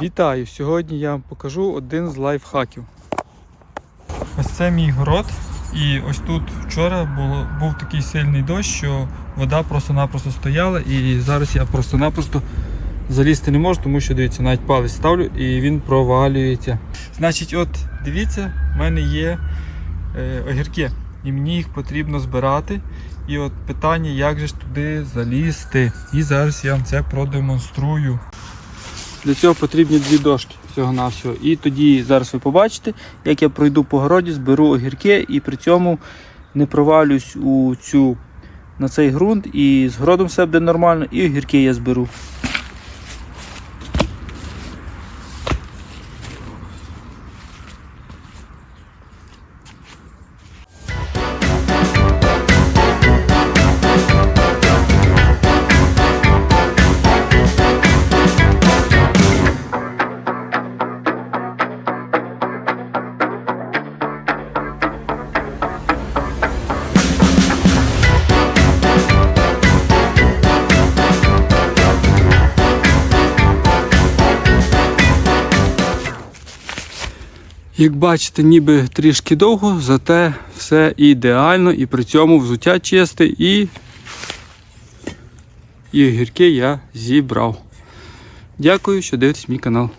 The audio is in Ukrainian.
Вітаю! Сьогодні я вам покажу один з лайфхаків. Ось це мій город. І ось тут вчора було, був такий сильний дощ, що вода просто-напросто стояла, і зараз я просто-напросто залізти не можу, тому що дивіться, навіть палець ставлю і він провалюється. Значить, от дивіться, в мене є е, огірки, і мені їх потрібно збирати. І от питання, як же ж туди залізти. І зараз я вам це продемонструю. Для цього потрібні дві дошки всього навсього. І тоді зараз ви побачите, як я пройду по городі, зберу огірки і при цьому не провалюсь у цю на цей ґрунт і з городом все буде нормально, і огірки я зберу. Як бачите, ніби трішки довго, зате все ідеально і при цьому взуття чисте і, і гірки я зібрав. Дякую, що дивитесь мій канал.